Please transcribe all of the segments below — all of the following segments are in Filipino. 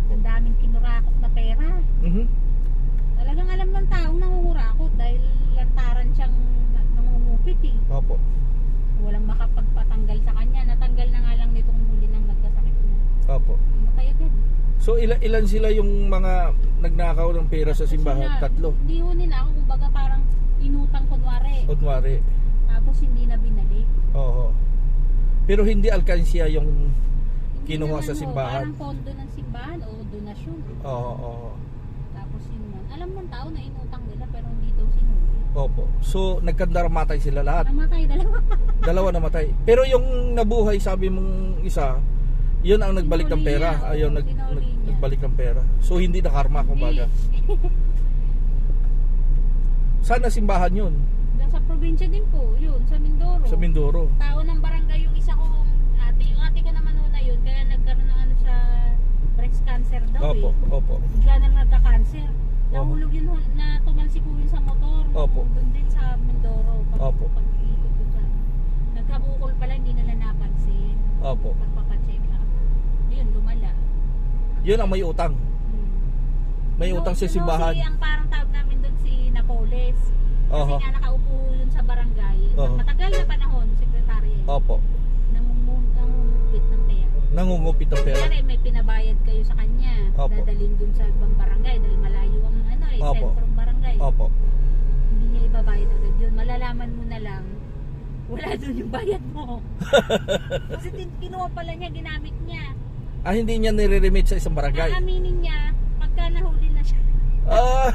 Opo. Ang daming kinurakot na pera. Mhm. Talagang alam ng taong nangungurakot dahil lantaran siyang na- nangungupit eh. Opo. Walang makapagpatanggal sa kanya. Natanggal na nga lang nitong huli ng nagkasakit na. Opo. Matay agad. So ilan ilan sila yung mga nagnakaw ng pera sa simbahan? Na- Tatlo. Hindi ho nila ako. Kumbaga parang inutang kunwari. Kunwari. Tapos hindi na binalik. Oo. Pero hindi alkansya yung Kinuha sa simbahan. Parang pondo ng simbahan o donasyon. Oo, oo. Tapos yun man. Alam ng tao na inutang nila pero hindi daw sinuli. Opo. So nagkandaramatay sila lahat. Namatay dalawa. Dalawa namatay. Pero yung nabuhay, sabi mong isa, yun ang nagbalik ng Sinuli pera. niya, oo, Ayun, nag, sinuli nag- niya. nagbalik ng pera. So hindi na karma, kumbaga. Hindi. Saan na simbahan yun? Nasa probinsya din po, yun, sa Mindoro. Sa Mindoro. Tao ng barangay yung isa kong ate. Yung ate ko naman una yun, kaya nagkaroon ng ano sa breast cancer daw Opo, eh. opo. Bigla na nagka-cancer. Nahulog yun na tumalsik yun sa motor. Opo. Doon din sa Mindoro. Pag, Opo. Pag-ikot ko dyan. Nagkabukol pala, hindi nila napansin. Opo. Pagpapacheck up. Yun, lumala. Yun ang may utang. Hmm. May Yun, utang sa simbahan. Si, ang parang tawag namin doon si Napoles. Kasi Oho. nga nakaupo yun sa barangay. Oho. Matagal na panahon, sekretary. Opo. Nangungu- Nangungupit ng pera. Nangungupit ng pera. Kunyari, may pinabayad kayo sa kanya. Opo. Dadalhin dun sa ibang barangay dahil malayo ang ano eh, Opo. sentrong barangay. Opo. Hindi niya ibabayad agad yun. Malalaman mo na lang, wala dun yung bayad mo. Kasi tin- kinuha pala niya, ginamit niya. Ah, hindi niya nire-remit sa isang barangay. Aaminin niya, pagka nahuli na siya. Ah.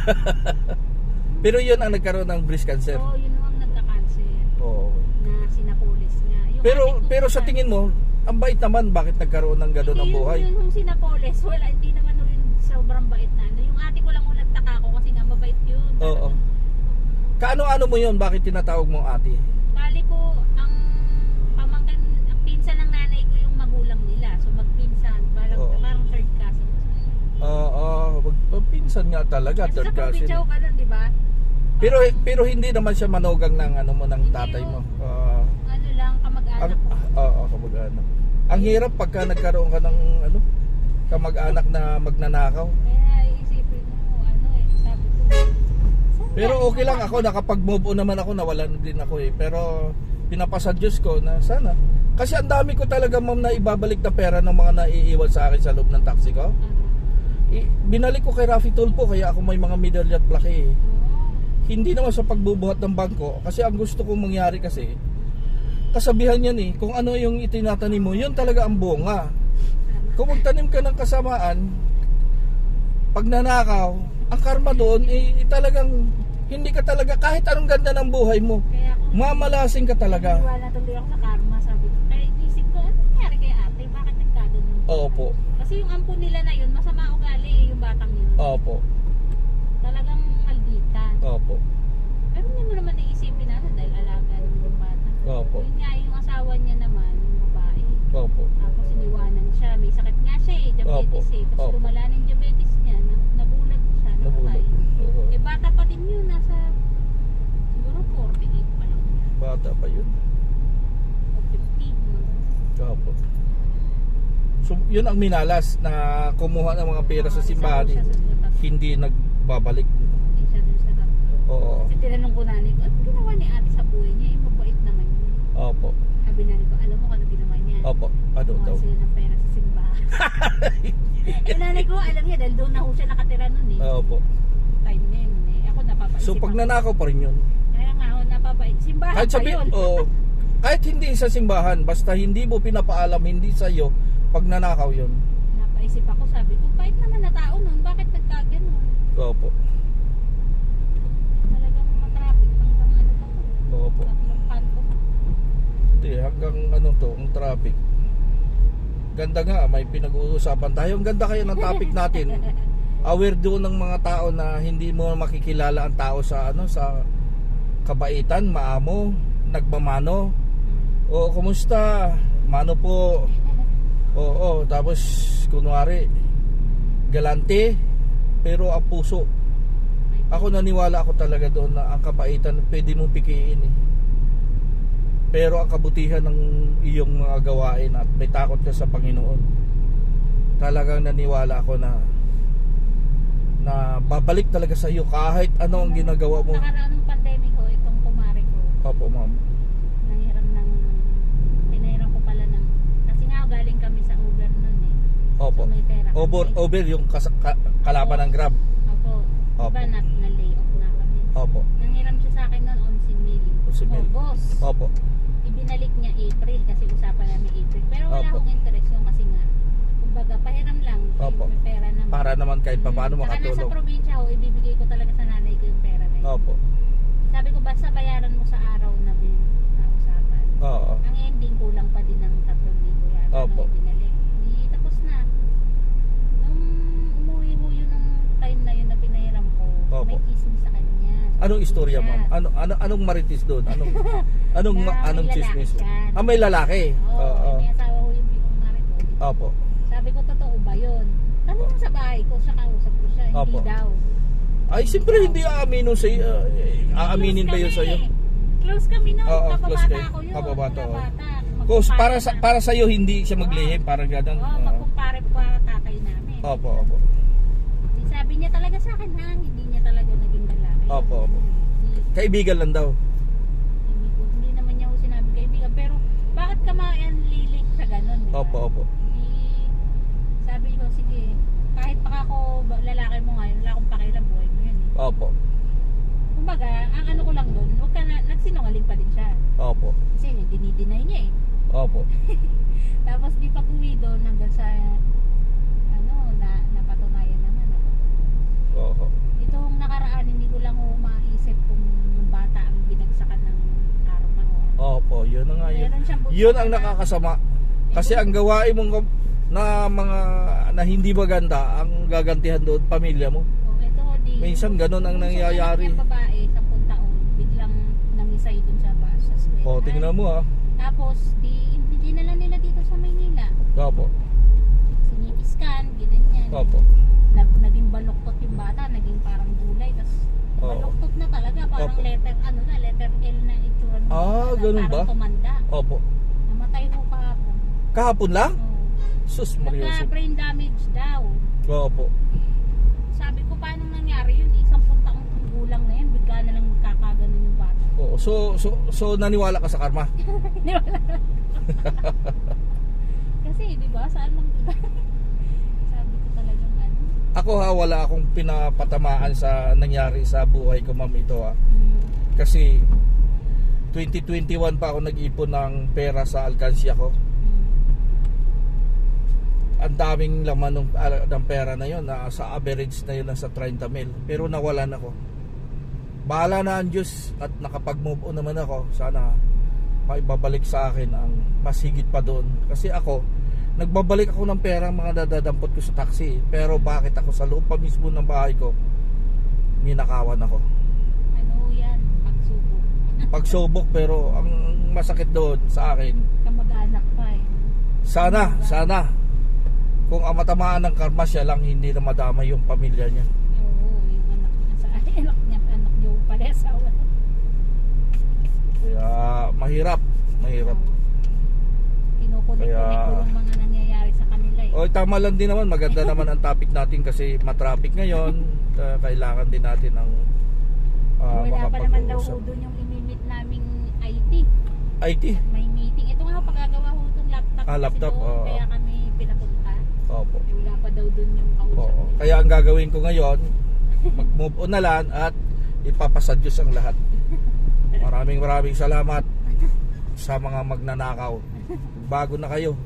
Pero yun ang nagkaroon ng breast cancer. Oo, yun ang nagka-cancer Oo. na sinapolis niya. Yung Pero ate ko pero sa tingin mo, ang bait naman bakit nagkaroon ng gano'n ang buhay? Yun, yun yung sinapolis, wala, hindi naman yun sobrang bait na. ano. Yung ate ko lang yung nagtaka ko kasi nga mabait yun. Oo. Kaano-ano mo yun? Bakit tinatawag mong ate? Bali po, ang pamangkin, ang pinsan ng nanay ko yung magulang nila. So magpinsan, parang, Oo. parang third cousin. Oo, uh, pinsan nga talaga, Kasi third sa cousin. probinsya ko ganun, di ba? Pero pero hindi naman siya manugang ng ano mo ng Hindi tatay mo. mo. Ah, Ano lang, kamag-anak ang ko. Oo, kamag-anak. Ang hirap pagka nagkaroon ka ng ano kamag-anak na magnanakaw. Kaya iisipin mo, ano eh, sabi ko. saan Pero okay lang mga- ako nakapag-move on naman ako nawalan din ako eh. Pero pinapasa Diyos ko na sana. Kasi ang dami ko talaga ma'am na ibabalik na pera ng mga naiiwan sa akin sa loob ng taxi ko. Ano? I- binalik ko kay Rafi Tulpo kaya ako may mga medalya at plaque eh. Oo. Hindi naman sa pagbubuhat ng bangko kasi ang gusto kong mangyari kasi kasabihan yan eh kung ano yung itinatanim mo yun talaga ang bunga kung magtanim ka ng kasamaan pag nanakaw ang karma doon eh talagang hindi ka talaga kahit anong ganda ng buhay mo Kaya kung mamalasing ka talaga Wala tuloy ako sa karma, sabi ko. Kaya inisip ko, ano nangyari kay ate? Bakit nagkagano? opo Kasi yung ampo nila na yun, masama ugali eh, yung batang yun. opo Talagang maldita. opo Pero hindi mo naman naisipin na ano, dahil alaga ng yung bata. Opo Yun nga, yung asawa niya naman, yung babae. opo Tapos iniwanan siya, may sakit nga siya eh, diabetes Opo. eh. Tapos Opo. lumala yung diabetes niya, na, nabulag siya, nabulag namatay. Oo. Eh bata pa din yun, nasa siguro 48 pa lang niya. bata pa yun O 50. no? opo so yun ang minalas na kumuha ng mga pera sa Ah, simbahan eh. hindi nagbabalik Isa dun sa tatlo. oo Kasi tinanong ko nanay ko, ano ginawa ni ate sa buhay niya? Eh, mabait yun. Opo Sabi nanay ko, alam mo kung ano ginawa niya? opo ano daw sila ng pera sa simbahan. eh, nanay ko, alam niya, dahil doon na ho siya nakatira nun eh. opo Time na yun eh. Ako napapaisip so pag ako. nanakaw pa rin yun Kaya nga ako napapaisip. Simbahan kahit pa sabi yun. oo kahit hindi sa simbahan basta hindi mo pinapaalam hindi sa iyo pag nanakaw yun Napaisip ako, sabi ko, bait naman na tao nun. Bakit nagkaganon? opo Talagang matraffic hanggang ano pa opo Tatlong kanto hanggang ano to ang traffic ganda nga may pinag-uusapan tayo ang ganda kaya ng topic natin aware doon ng mga tao na hindi mo makikilala ang tao sa ano sa kabaitan, maamo, nagmamano. O kumusta? Mano po. Oo, tapos kunwari galante pero ang puso. Ako naniwala ako talaga doon na ang kabaitan pwede mong pikiin eh. Pero ang kabutihan ng iyong mga gawain at may takot ka sa Panginoon. talagang naniwala ako na na babalik talaga sa iyo kahit ano ang ginagawa mo. Nakaraan ng pandemic ho, itong kumare ko, Opo, ma'am. nanghiram ng, pinahiram ko pala ng, kasi nga galing kami sa Uber nun eh. Opo. So may pera kami. Over, over yung kas- ka- kalaban ng Grab. Opo. Opo. Diba na, na-lay off na kami. Opo. Nanghiram siya sa akin nun 11 mil. 11 mil. Oh, boss. Opo. Ibinalik niya April kasi usapan namin April. Pero wala Opo. akong interest yun kasi nga, kumbaga pahiram lang. eh, Opo. May pera naman. Para naman kahit pa paano Saka nasa makatulong. probinsya ho, ibibigay ko talaga sa nanay ko yung pera na yun. Opo. Sabi ko, basta bayaran mo sa araw na bin na usapan. Oo. Ang ending, kulang pa din ng 3,000 yata Opo. nung ibinalik. Di tapos na. Nung umuwi ho yun ng time na yun na pinahiram ko, Opo. may chismis sa kanya. Anong istorya, ma'am? Ano ano anong marites doon? Anong anong Na may anong lalaki chismis? Ah, may lalaki. Oo, Oo. may asawa ho yung bigong narito. Opo. Sabi ko, totoo ba yun? Tanong sa bahay ko, siya kausap ko siya, hindi Opo. daw. Ay, siyempre hindi aamino sa iyo. aaminin ba 'yun sa iyo? Close kami noon, Oo, close kayo. ko yun. Kababata, oo. bata. Cause Magkumpare para sa para sa iyo hindi siya maglihim, parang ganun. Oo, Oo. magkumpare pa tatay namin. Opo, opo. Sabi niya talaga sa akin ha, hindi niya talaga naging lalaki. Opo, opo. Hindi, Kaibigan lang daw. hindi, ko- hindi naman niya ako sinabi kaibigan. Pero bakit ka ma-enlili sa ganun? Di ba? Opo, opo. Di, sabi ko, sige, kahit pa ako ba- lalaki mo ngayon, wala akong pakialam, buhay mo yun. Eh. Opo. Kumbaga, ang ano ko lang doon, huwag ka na, nagsinungaling pa din siya. Opo. Kasi dinideny niya eh. Opo. Tapos di pag uwi doon hanggang sa ano na napatunayan naman ako. Oo. Itong nakaraan hindi ko lang ho maisip kung yung bata ang binagsakan ng karma o ano. Opo, 'yun na nga 'yun. Yun ang na- nakakasama. Kasi ang gawain mong na mga na hindi maganda ang gagantihan doon pamilya mo. Oh. Minsan ganun ang nangyayari. Babae, 10 taon, biglang nangisay doon sa ba sa school. O, tingnan mo ah. Tapos di dinala nila dito sa Maynila. Opo. Sinipiskan, ginanyan. Opo. Nag, naging baluktot yung bata, naging parang gulay, tas Oo. baluktot na parang Opo. letter, ano na, letter L na itsura ng Ah, bata, ganun parang ba? tumanda. Opo. Namatay ho kahapon. Kahapon lang? Oo. Sus, Maria. Nagka brain damage daw. Opo. Sabi ko, paano nangyari yun? Isang taong gulang na yun, bigla na lang magkakaganon yung bata. Oo. So, so, so naniwala ka sa karma? Ba? Kasi, di ba, saan lang, sabi ko talagang ano. Ako ha, wala akong pinapatamaan sa nangyari sa buhay ko, ma'am, ito ha. Mm, Kasi 2021 pa ako nag-ipon ng pera sa alkansya ko. mm, Ang daming laman ng, ah, ng pera na yon na sa average na yun nasa 30 mil. Pero nawalan ako. Bahala na ang Diyos at nakapag-move on naman ako. Sana maibabalik sa akin ang mas higit pa doon. Kasi ako, nagbabalik ako ng pera mga dadadampot ko sa taxi. Pero bakit ako sa loob pa mismo ng bahay ko, ninakawan ako. ano yan, pagsubok. Pagsubok pero ang masakit doon sa akin, Kamag-anak pa eh. sana, sana, kung ang matamaan ng karma siya lang, hindi na madama yung pamilya niya. Oo, yung anak niya sa anak niya, anak niyo pala asawa. Kaya mahirap, mahirap. Kinukunik-kunik Kaya- ko yung mga nangyayari sa kanila eh. O tama lang din naman, maganda naman ang topic natin kasi matraffic ngayon. Uh, kailangan din natin ng uh, Wala pa naman daw makapag-uusap. ho doon yung imimit naming IT. IT? May meeting. Ito nga ho, pagkagawa ho itong laptop. Ah, kasi laptop, doon, oo. Kaya kami pinapunta. Opo. Eh, Wala pa daw doon yung kausap. Oo. nila. Kaya ang gagawin ko ngayon, mag-move on na lang at ipapasa Diyos ang lahat. Maraming maraming salamat sa mga magnanakaw. Bago na kayo.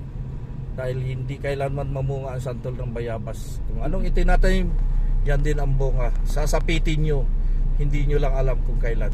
Dahil hindi kailanman mamunga ang santol ng bayabas. Kung anong itinatanim, yan din ang bunga. Sasapitin nyo, hindi nyo lang alam kung kailan.